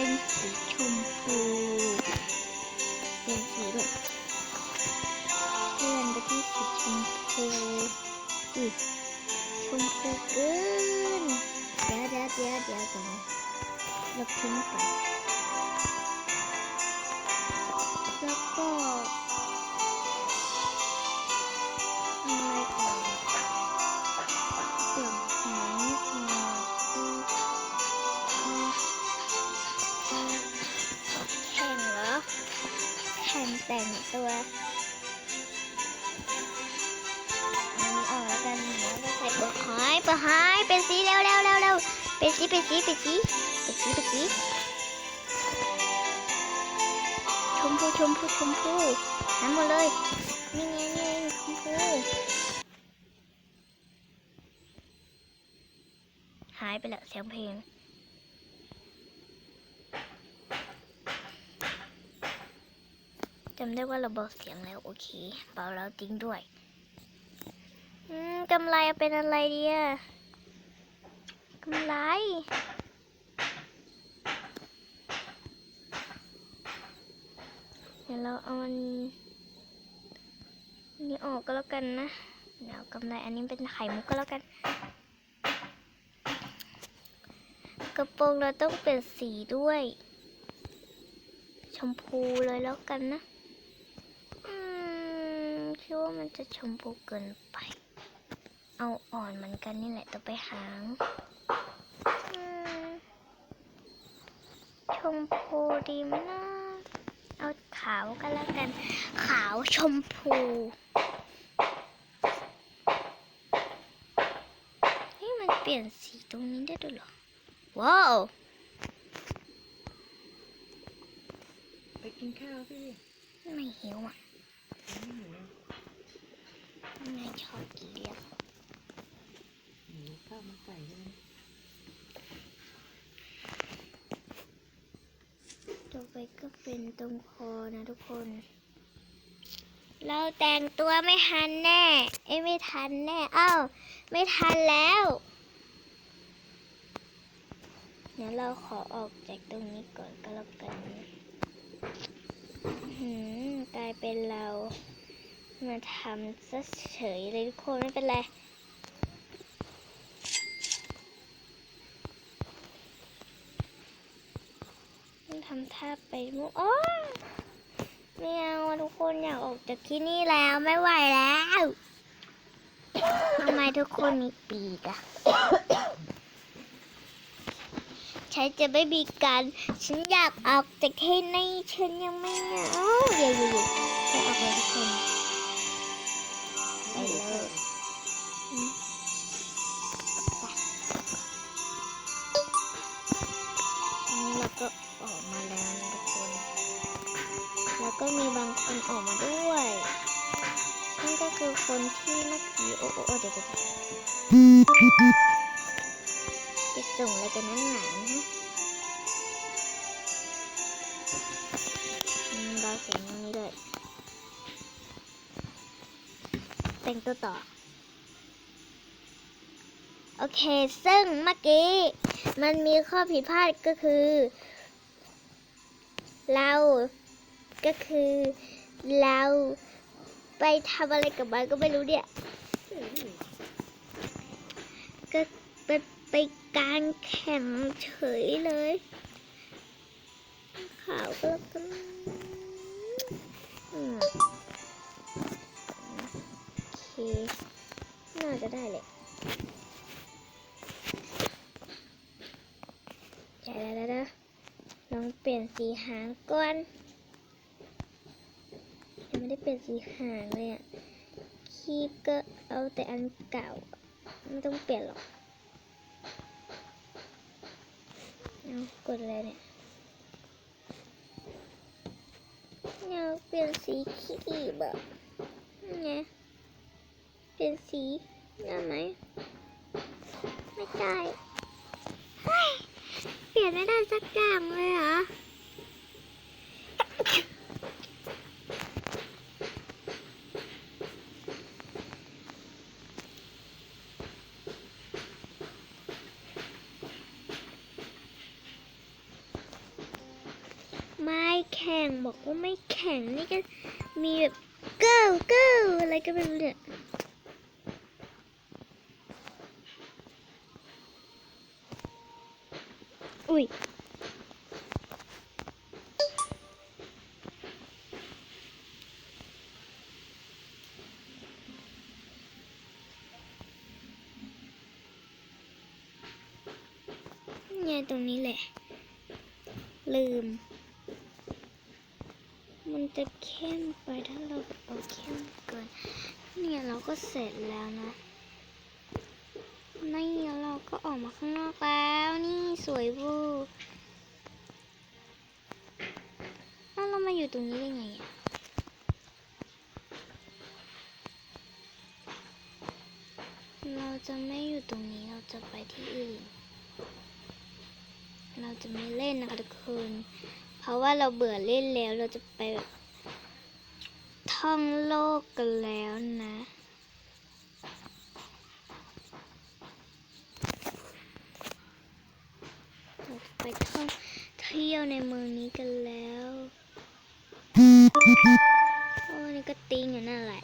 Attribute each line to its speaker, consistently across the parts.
Speaker 1: เป็นสีชมพูเป็นสีแบบเลื่อนไปที่สีชมพูอุ้ยชมพูเกินเดี๋ยวเดี๋ยวเดี๋ยวเดี๋ยวก่อนลบทิ้งไปแล้วก็ หอยเปลือกหอยเป็นสีเร็วเร็วเร็วเร็วเป็นสีเป็นสีเป็นสีเป็นสีเป็นสีชมพูชมพูชมพูทั้งหมดเลยนี่ไงนี่ไงชมพูหายไปแล้วเสียงเพลงจำได้ว่าเราเบาเสียงแล้วโอเคเบาแล้วจริงด้วย อืมกำไรเอาเป็นอะไรดีอะกำไร เดี๋ยวเราเอาอันนี้ออกก็แล้วกันนะ เดี๋ยวกำไรอันนี้เป็นไข่มุกก็แล้วกัน กระโปรงเราต้องเป็นสีด้วย ชมพูเลยแล้วกันนะ อืมคิดว่ามันจะชมพูเกินไป เอาอ่อนเหมือนกันนี่แหละต่อไปหางอืมชมพูดีไหมนะเอาขาวก็แล้วกัน ขาวชมพูเฮ้ยมันเปลี่ยนสีตรงนี้ได้ด้วยเหรอ ว้าว
Speaker 2: ไปกินข้าวพี่
Speaker 1: ไม่หิวอะ
Speaker 2: ไม่หิว
Speaker 1: ไม่ชอบกินแล้ว
Speaker 2: หิว ข้าวมันไก่ใช่ไหม
Speaker 1: ต่อไปก็เป็นตรงคอนะทุกคน เราแต่งตัวไม่ทันแน่ เอ้ไม่ทันแน่ อ้าว ไม่ทันแล้ว เดี๋ยวเราขอออกจากตรงนี้ก่อนก็แล้วกันหือกลายเป็นเรา มาทำซะเฉยเลยทุกคนไม่เป็นไร ต้อง ทำท่าไปมุกโอ้ไม่เอาทุกคนอยากออกจากที่นี่แล้วไม่ไหวแล้วทำไมทุกคนมีปีกอะฉันจะไม่มีการฉันอยากออกจากที่นี่ฉันยังไม่เอาอย่าอยวอย่าจะออกเลยทุกคน คนออกมาด้วยนั่นก็คือคนที่เมื่อกี้โอ้โอ้เดี๋ยวเดี๋ยวเดี๋ยวจะส่งอะไรกันนั่นหนานะอืมเบาเสียงตรงนี้เลยแต่งตัวต่อ โอเค ซึ่งเมื่อกี้ มันมีข้อผิดพลาดก็คือ เราก็คือ เราไปทำอะไรกับมันก็ไม่รู้เนี่ย ก็ไปไปการแข่งเฉยเลยข่าวก็แล้วกันโอเค น่าจะได้เลยใช่แล้วนะลองเปลี่ยนสีหางก่อน ได้เปลี่ยนสีหางเลยอะคีบก็เอาแต่อันเก่า ไม่ต้องเปลี่ยนหรอกเอากดเลยเนี่ยเอาเปลี่ยนสีคีบอะไงเปลี่ยนสีได้ไหมไม่ได้เปลี่ยนไม่ได้สักอย่างเลยเหรอ แข่งบอ กว่าไม่แข่งนี่ก็มีแบบเก้าเก้าอะไรก็ไม่รู้เนี่ยอุ้ยเนี่ยตรงนี้แหละ ลืม มันจะเข้มไปถ้าเราเอาเข้มเกิน เนี่ยเราก็เสร็จแล้วนะนี่เราก็ออกมาข้างนอกแล้วนี่สวยวูแล้วเรามาอยู่ตรงนี้ได้ไงอะเราจะไม่อยู่ตรงนี้เราจะไปที่อื่น เราจะไม่เล่นนะคะทุกคน ราะว่าเราเบื่อเล่นแล้วเราจะไปท่องโลกกันแล้วนะไปท่องเที่ยวในเมืองนี้กันแล้วโอ้นี่ก็ติงอยู่นั่นแหละ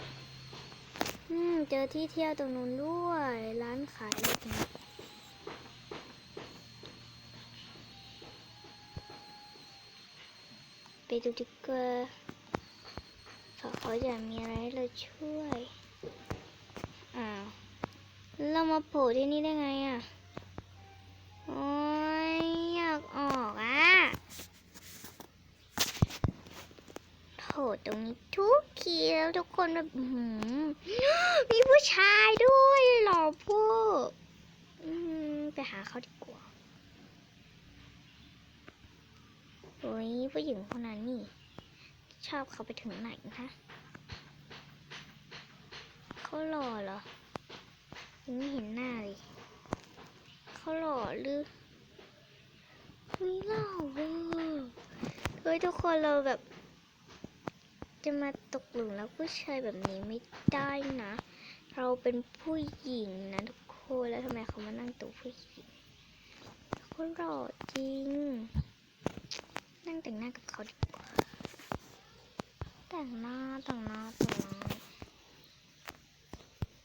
Speaker 1: อืม เจอที่เที่ยวตรงนู้นด้วย ร้านขายอะไรตรงนี้ ไปดูดีกว่าเพราเขาจะมีอะไรเราช่วย อ้าว เรามาโผล่ที่นี่ได้ไงอะ โอ้ยอยากออกอะโผล่ตรงนี้ทุกทีแล้วทุกคนแบบหือมีผู้ชายด้วยหรอพวกไปหาเขาดีกว่า โอ้ยผู้หญิงคนนั้นนี่ ชอบเขาไปถึงไหนคะเขาหล่อเหรอยังไม่เห็นหน้าเลยเขาหล่อหรือไม่หล่อเวอร์เฮ้ยทุกคนเราแบบ จะมาตกหลุมแล้วผู้ชายแบบนี้ไม่ได้นะ เราเป็นผู้หญิงนะทุกคนแล้วทำไมเขามานั่งตัวผู้หญิงเขาหล่อจริง นั่งแต่งหน้ากับเขาดีกว่า แต่งหน้าแต่งหน้าแต่งหน้า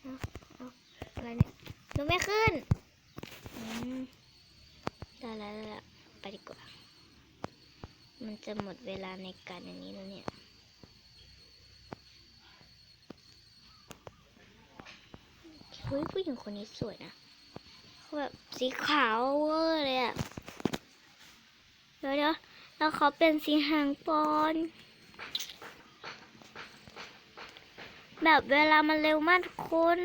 Speaker 1: เอาเอาอะไรเนี่ยหนูไม่ขึ้นได้แล้วได้แล้วไปดีกว่า มันจะหมดเวลาในการอันนี้แล้วเนี่ยเฮ้ยผู้หญิงคนนี้สวยนะเขาแบบสีขาวเวอร์เลยอะเดี๋ยวเดี๋ยว แล้วเขาเป็นสีหางปอน แบบเวลามันเร็วมากทุกคน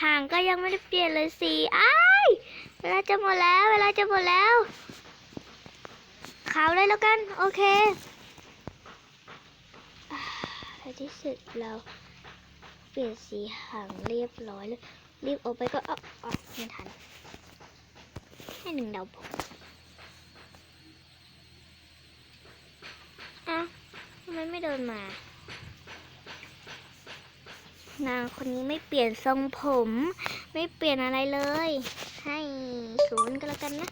Speaker 1: หางก็ยังไม่ได้เปลี่ยนเลยสีอ้ายเวลาจะหมดแล้ว เวลาจะหมดแล้วขาวเลยแล้วกัน โอเคในที่สุดเราเปลี่ยนสีหางเรียบร้อยเลยรีบออกไปก็เอ๋อาไม่ทันให้หนึ่งดาวผม อ้าว ทำไมไม่เดินมา นางคนนี้ไม่เปลี่ยนทรงผม ไม่เปลี่ยนอะไรเลย ให้ศูนย์ก็แล้วกันนะ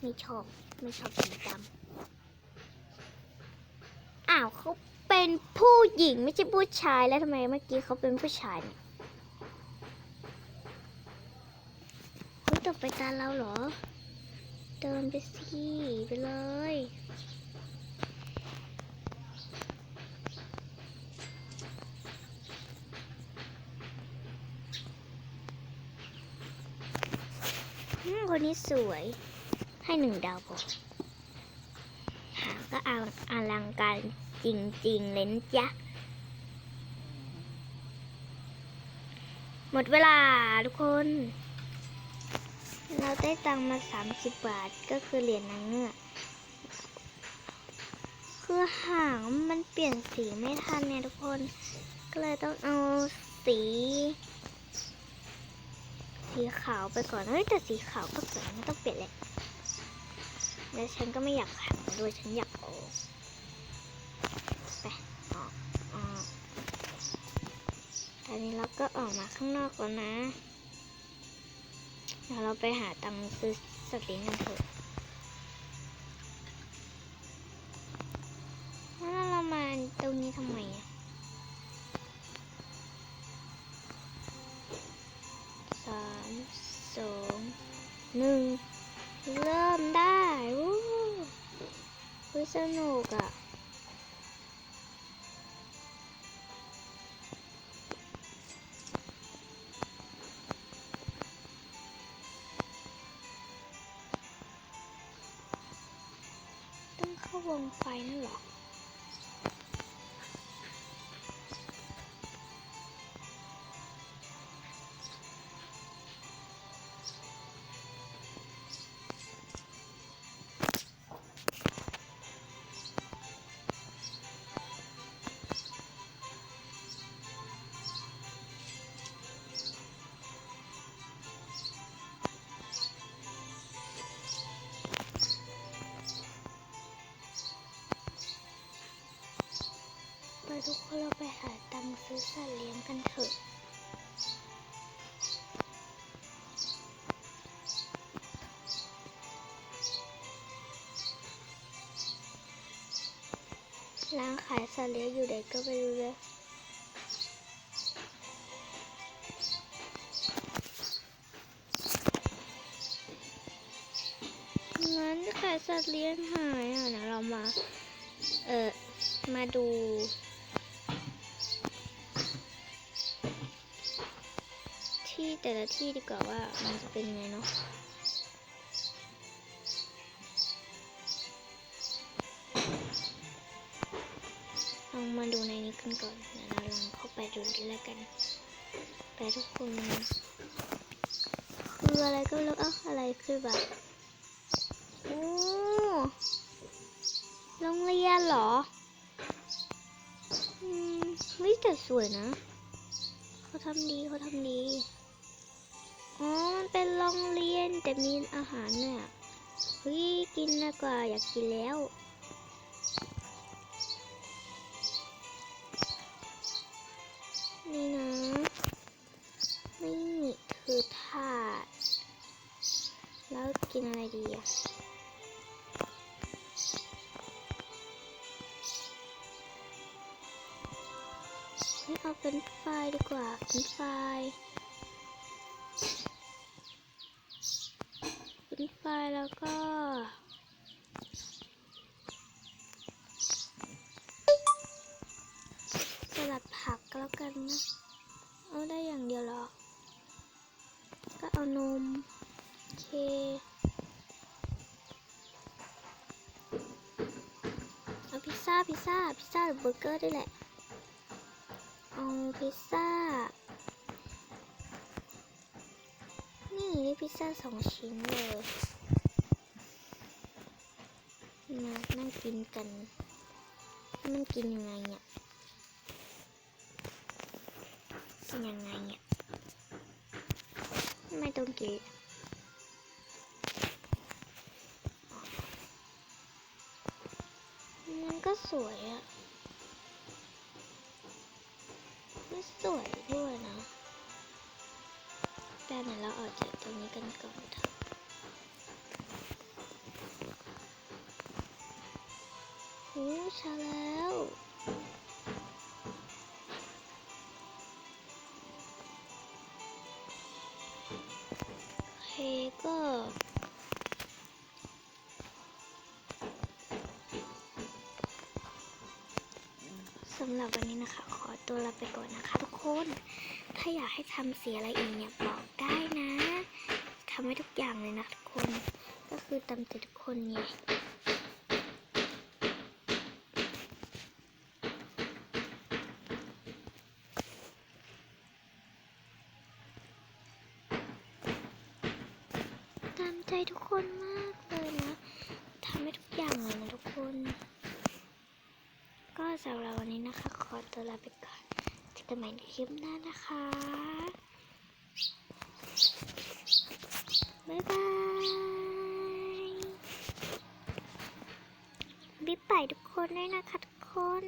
Speaker 1: ไม่ชอบไม่ชอบสีดำอ้าวเขาเป็นผู้หญิงไม่ใช่ผู้ชายแล้วทำไมเมื่อกี้เขาเป็นผู้ชายเนี่ยต่อไปตาเราเหรอ เดินไปสิไปเลย คนนี้สวย ให้หนึ่งดาวพอหางก็อาอลังการจริงๆ เลยนจ๊ะหมดเวลาทุกคน เราได้ตังมา 30 บาทก็คือเหรียญนางเงือกคือหางมันเปลี่ยนสีไม่ทันเนี่ยทุกคน ก็เลยต้องเอาสี สีขาวไปก่อนเฮ้ยแต่สีขาวก็สวยไม่ต้องเปลี่ยนเลยและฉันก็ไม่อยากหันด้วยฉันอยากออกไปออกออกตอนนี้เราก็ออกมาข้างนอกก่อนนะเดี๋ยวเราไปหาตังค์ซื้อสติงกันเถอะ หนึ่งเริ่มได้วู้วิสนุกอะต้องเข้าวงไฟนั่นเหรอ ทุกคนเราไปหาตังค์ซื้อสัตว์เลี้ยงกันเถอะร้านขายสัตว์เลี้ยงอยู่ไหนก็ไปดูเลยร้นขายสัตว์เลี้ยงหายอะเดี๋ยวเรามา เออมาดู แต่ละที่ดีกว่าว่ามันจะเป็นยังไงเนาะลองมาดูในนี้กันก่อนเดี๋ยวเราลองเข้าไปดูกันแล้วกัน ไปทุกคนคืออะไรก็ไม่รู้เอ้าอะไรคือแบบโอ้โรงเรียนเหรออืมเฮ้ยแต่สวยนะ เขาทำดีเขาทำดี อ๋อมันเป็นโรงเรียนแต่มีอาหารเนี่ยเฮ้ยกินดีกว่าอยากกินแล้วนี่นะนี่คือถาดแล้วกินอะไรดีอะไม่เอาเป็นไฟดีกว่าเป็นไฟ รายเป็นไฟรายแล้วก็สลัดผักก็แล้วกันนะ เอาได้อย่างเดียวหรอ ก็เอานม เคเอาพิซซ่า พิซซ่า พิซซ่าหรือเบอร์เกอร์ได้แหละ เอาพิซซ่า นี่ได้พิซซ่าสองชิ้นเลย กินกัน มันกินยังไงเนี่ย กินยังไงเนี่ย ไม่ต้องกินมันก็สวยอะมันสวยด้วยนะแต่ไหนเราออกจากตรงนี้กันก่อนเถอะ โอ้ใช่แล้วเคก็สำหรับวันนี้นะคะ ขอตัวลาไปก่อนนะคะทุกคน ถ้าอยากให้ทำสียอะไรอีกเนี่ยบอกได้นะทำให้ทุกอย่างเลยนะทุกคน ก็คือตามใจทุกคนไง ใจทุกคนมากเลยนะทำให้ทุกอย่างเลยนะทุกคน ก็สำหรับวันนี้นะคะ ขอตัวลาไปก่อนเจอกันใหม่ในคลิปหน้านะคะ บ๊ายบาย บิ๊บไปทุกคนด้วยนะคะทุกคน